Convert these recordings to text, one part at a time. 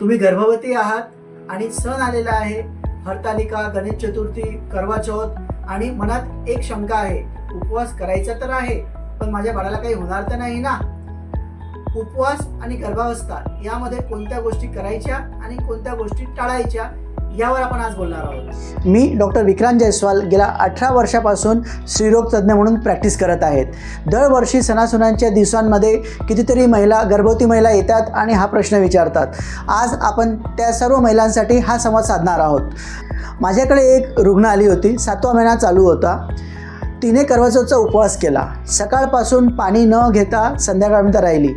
तुम्ही गर्भवती आहात आणि सण आलेला आहे. हरतालिका गणेश चतुर्थी करवा चौथ आणि मनात एक शंका आहे. उपवास करायचा तर आहे पण माझ्या बाळाला काही होणार तर नाही ना? उपवास आणि गर्भावस्था यामध्ये कोणत्या गोष्टी करायच्या आणि कोणत्या गोष्टी टाळायच्या यावर आपण आज बोलणार आहोत. मी डॉक्टर विक्रांत जयस्वाल गेल्या अठरा वर्षापासून स्त्रीरोग तज्ज्ञ म्हणून प्रॅक्टिस करत आहेत. दरवर्षी सणासुनांच्या दिवसांमध्ये कितीतरी महिला गर्भवती महिला येतात आणि हा प्रश्न विचारतात. आज आपण त्या सर्व महिलांसाठी हा संवाद साधणार आहोत. माझ्याकडे एक रुग्ण आली होती. सातवा महिना चालू होता. तिने करवाचौथचा उपवास केला. सकाळपासून पाणी न घेता संध्याकाळपर्यंत राहिली.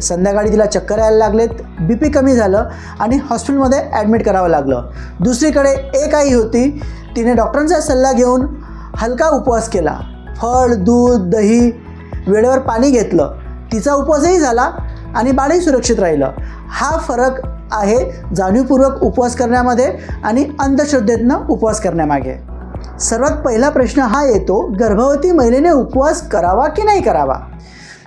संध्याकाळी तिला चक्कर यायला लागलेत बी पी कमी झालं आणि हॉस्पिटलमध्ये ॲडमिट करावं लागलं. दुसरीकडे एक आई होती तिने डॉक्टरांचा सल्ला घेऊन हलका उपवास केला. फळ दूध दही वेळेवर पाणी घेतलं. तिचा उपवासही झाला आणि बाळही सुरक्षित राहिलं. हा फरक आहे जाणीवपूर्वक उपवास करण्यामध्ये आणि अंधश्रद्धेतनं उपवास करण्यामागे. सर्वात पहिला प्रश्न हा येतो गर्भवती महिलेने उपवास करावा की नाही करावा?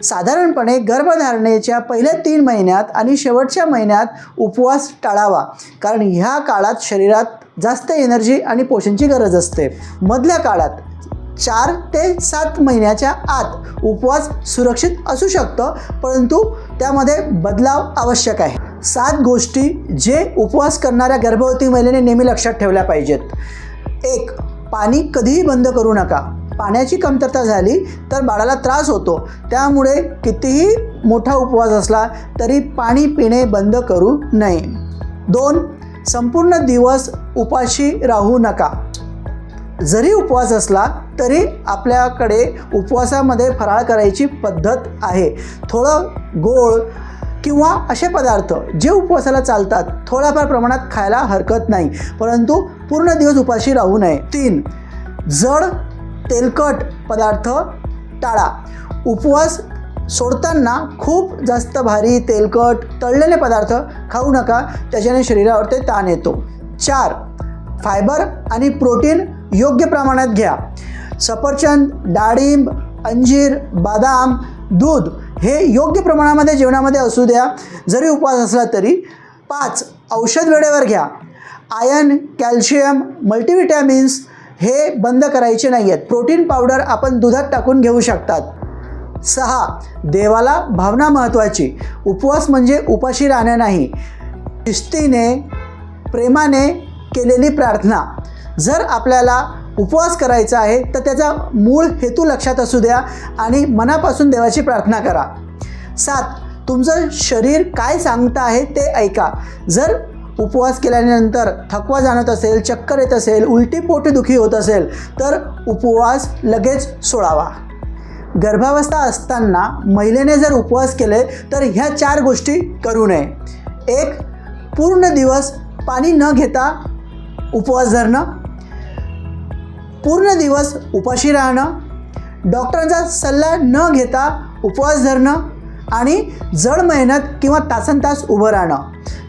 साधारणपणे गर्भधारणेच्या पहिल्या तीन महिन्यात आणि शेवटच्या महिन्यात उपवास टाळावा. कारण ह्या काळात शरीरात जास्त एनर्जी आणि पोषणची गरज असते. मधल्या काळात चार ते सात महिन्याच्या आत उपवास सुरक्षित असू शकतं परंतु त्यामध्ये बदलाव आवश्यक आहे. सात गोष्टी जे उपवास करणाऱ्या गर्भवती महिलेने नेहमी लक्षात ठेवल्या पाहिजेत. एक पाणी कधीही बंद करू नका. पाण्याची कमतरता झाली तर बाळाला त्रास होतो. त्यामुळे कितीही मोठा उपवास असला तरी पाणी पिणे बंद करू नये. दोन संपूर्ण दिवस उपाशी राहू नका. जरी उपवास असला तरी आपल्याकडे उपवासामध्ये फराळ करायची पद्धत आहे. थोडं गोळ किंवा असे पदार्थ जे उपवासाला चालतात थोड्याफार प्रमाणात खायला हरकत नाही. परंतु पूर्ण दिवस उपाशी राहू नये. तीन जड तेलकट पदार्थ टाळा. उपवास सोडताना खूप जास्त भारी तेलकट तळलेले पदार्थ खाऊ नका त्याच्याने शरीरावर ते ताण येतो. चार फायबर आणि प्रोटीन योग्य प्रमाणात घ्या. सफरचंद डाळिंब अंजीर बदाम दूध हे योग्य प्रमाणामध्ये जेवणामध्ये असू द्या. जरी उपवास असला तरी. पाच औषध वेळेवर घ्या. आयन कॅल्शियम मल्टीविटॅमिन्स हे बंद करायचे नाही आहेत प्रोटीन पावडर आपण दुधात टाकून घेऊ शकतात. सहा देवाला भावना महत्त्वाची. उपवास म्हणजे उपाशी राहणं नाही. शिस्तीने प्रेमाने केलेली प्रार्थना. जर आपल्याला उपवास करायचा आहे तर त्याचा मूळ हेतू लक्षात असू द्या आणि मनापासून देवाची प्रार्थना करा. सात तुमचं शरीर काय सांगतं आहे ते ऐका. जर उपवास केल्यानंतर थकवा जाणत असेल चक्कर येत असेल उलटी पोटदुखी होत असेल तर उपवास लगेच सोडावा. गर्भावस्था असताना महिलेने जर उपवास केले तर ह्या चार गोष्टी करू नये. एक पूर्ण दिवस पाणी न घेता उपवास धरणं. पूर्ण दिवस उपाशी राहणं. डॉक्टरांचा सल्ला न घेता उपवास धरणं आणि जड मेहनत किंवा तासन तास उभं राहणं.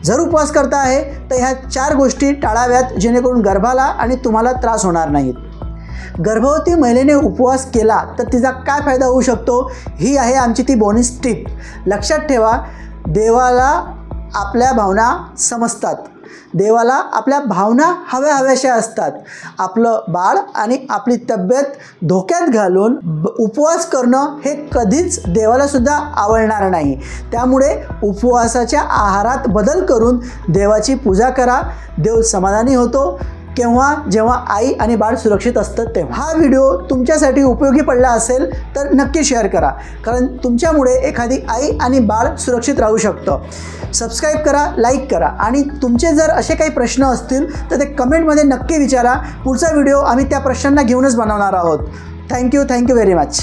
जर उपवास करता आहे तर ह्या चार गोष्टी टाळाव्यात जेणेकरून गर्भाला आणि तुम्हाला त्रास होणार नाहीत. गर्भवती महिलेने उपवास केला तर तिचा काय फायदा होऊ शकतो? ही आहे आमची ती बोनस टिप लक्षात ठेवा देवाला आपल्या भावना समजतात. देवाला आपल्या भावना हव्या हव्याशा असतात. आपलं बाळ आणि आपली तब्येत धोक्यात घालून ब- उपवास करणं हे कधीच देवाला सुद्धा आवडणार नाही. त्यामुळे उपवासाच्या आहारात बदल करून देवाची पूजा करा. देव समाधानी होतो. केव्हा जेव्हा आई आणि बाळ सुरक्षित असतं तेव्हा. हा व्हिडिओ तुमच्यासाठी उपयोगी पडला असेल तर नक्की शेअर करा. कारण तुमच्यामुळे एखादी आई आणि बाळ सुरक्षित राहू शकतं. सबस्क्राईब करा लाईक करा. आणि तुमचे जर असे काही प्रश्न असतील तर ते कमेंटमध्ये नक्की विचारा. पुढचा व्हिडिओ आम्ही त्या प्रश्नांना घेऊनच बनवणार आहोत. Thank you thank you very much